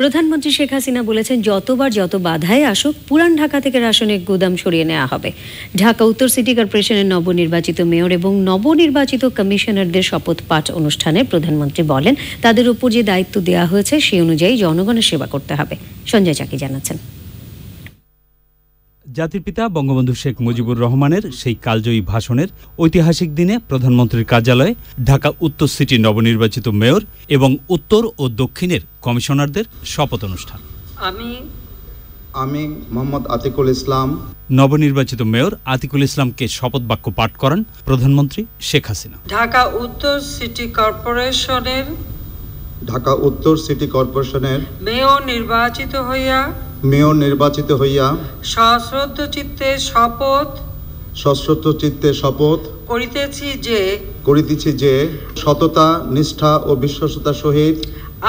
প্রধানমন্ত্রী শেখ হাসিনা বলেছেন, যতবার যত বাধায় আসুক, পুরান ঢাকা থেকে রাসায়নিক গুদাম সরিয়ে নেওয়া হবে। ঢাকা উত্তর সিটি কর্পোরেশনের নবনির্বাচিত মেয়র এবং নবনির্বাচিত কমিশনারদের শপথ পাঠ অনুষ্ঠানে প্রধানমন্ত্রী বলেন, তাদের উপর যে দায়িত্ব দেওয়া হয়েছে, সেই অনুযায়ী জনগণের সেবা করতে হবে। সঞ্জয় চাকি জানাচ্ছেন। জাতির পিতা বঙ্গবন্ধু শেখ মুজিবুর রহমানের সেই কালজয়ী ভাষণের ঐতিহাসিক দিনে প্রধানমন্ত্রীর কার্যালয়ে ঢাকা উত্তর সিটি নবনির্বাচিত মেয়র এবং উত্তর ও দক্ষিণের কমিশনারদের শপথ অনুষ্ঠান। আমি আমি মোহাম্মদ আতিকুল ইসলাম। নবনির্বাচিত মেয়র আতিকুল ইসলামকে শপথ বাক্য পাঠ করান প্রধানমন্ত্রী শেখ হাসিনা। ঢাকা উত্তর সিটি কর্পোরেশনের ঢাকা উত্তর সিটি কর্পোরেশনের মেয়র নির্বাচিত হইয়া মেয়র নির্বাচিত হইয়া সশ্রদ্ধ চিত্তে শপথ সশ্রদ্ধ চিত্তে শপথ করিতেছি যে করিতেছি যে সততা নিষ্ঠা ও বিশ্বস্ততা সহিত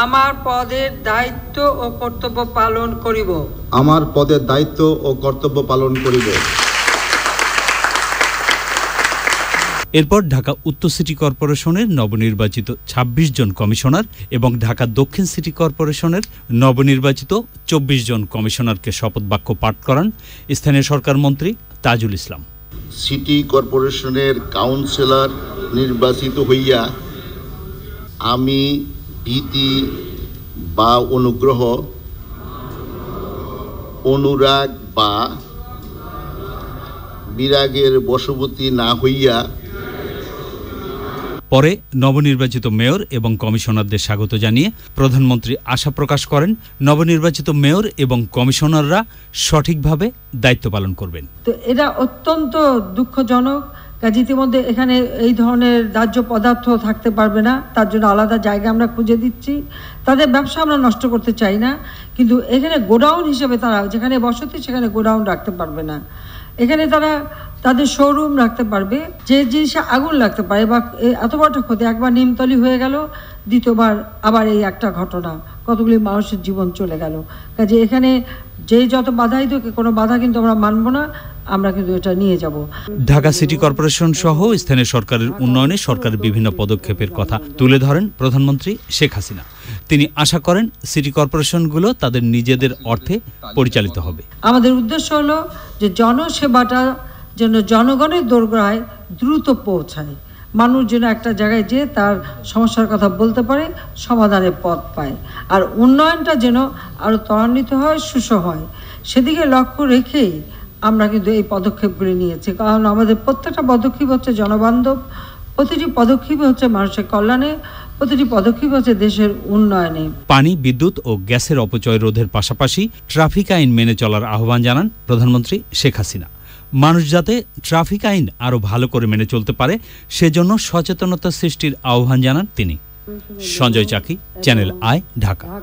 আমার পদের দায়িত্ব ও কর্তব্য পালন করিব। আমার পদের দায়িত্ব ও কর্তব্য পালন করিব। এরপর ঢাকা উত্তর সিটি কর্পোরেশনের নবনির্বাচিত ২৬ জন কমিশনার এবং ঢাকা দক্ষিণ সিটি কর্পোরেশনের নবনির্বাচিত চব্বিশ জন কমিশনারকে শপথ বাক্য পাঠ করান স্থানীয় সরকার মন্ত্রী তাজুল ইসলাম। সিটি কর্পোরেশনের কাউন্সিলর নির্বাচিত হইয়া আমি ভীতি বা অনুগ্রহ, অনুরাগ বা বিরাগের বশবর্তী না হইয়া পরে নবনির্বাচিত মেয়র এবং কমিশনারদের স্বাগত জানিয়ে প্রধানমন্ত্রী আশা প্রকাশ করেন, নবনির্বাচিত মেয়র এবং কমিশনাররা সঠিকভাবে দায়িত্ব পালন করবেন। তো এটা অত্যন্ত দুঃখজনক কাজে ইতিমধ্যে এখানে এই ধরনের দাহ্য পদার্থ থাকতে পারবে না, তার জন্য আলাদা জায়গা আমরা খুঁজে দিচ্ছি। তাদের ব্যবসা আমরা নষ্ট করতে চাই না, কিন্তু এখানে গোডাউন হিসেবে তারা যেখানে বসতি সেখানে গোডাউন রাখতে পারবে না। এখানে তারা তাদের শোরুম রাখতে পারবে যে জিনিসে আগুন লাগতে পারে বা এত বড় ক্ষতি একবার নিমতলি হয়ে গেল দ্বিতীয়বার আবার এই একটা ঘটনা কতগুলি মানুষের জীবন চলে গেল। কাজে এখানে যে যত বাধাই দিক কোনো বাধা কিন্তু আমরা মানব না আমরা কিন্তু এটা নিয়ে যাব। ঢাকা সিটি কর্পোরেশন সহ স্থানীয় সরকারের উন্নয়নে সরকারের বিভিন্ন পদক্ষেপের কথা তুলে ধরেন প্রধানমন্ত্রী শেখ হাসিনা। তিনি আশা করেন সিটি কর্পোরেশনগুলো তাদের নিজেদের অর্থে পরিচালিত হবে। আমাদের উদ্দেশ্য হলো যে জনসেবাটা যেন জনগণের দোরগোড়ায় দ্রুত পৌঁছায়। মানুষ যেন একটা জায়গায় যেয়ে তার সমস্যার কথা বলতে পারে, সমাধানের পথ পায়। আর উন্নয়নটা যেন আরও ত্বরান্বিত হয় সুষম হয়, সেদিকে লক্ষ্য রেখেই আমরা কিন্তু এই পদক্ষেপগুলি নিয়েছি। কারণ আমাদের প্রত্যেকটা পদক্ষেপ হচ্ছে জনবান্ধব, প্রতিটি পদক্ষেপ হচ্ছে মানুষের কল্যাণে, প্রতিটি পদক্ষেপ হচ্ছে দেশের উন্নয়নে। পানি, বিদ্যুৎ ও গ্যাসের অপচয় রোধের পাশাপাশি ট্রাফিক আইন মেনে চলার আহ্বান জানান প্রধানমন্ত্রী শেখ হাসিনা। মানুষ যাতে ট্রাফিক আইন আরও ভালো করে মেনে চলতে পারে, সেজন্য সচেতনতা সৃষ্টির আহ্বান জানান তিনি। Sanjay Chaki, channel I, Dhaka.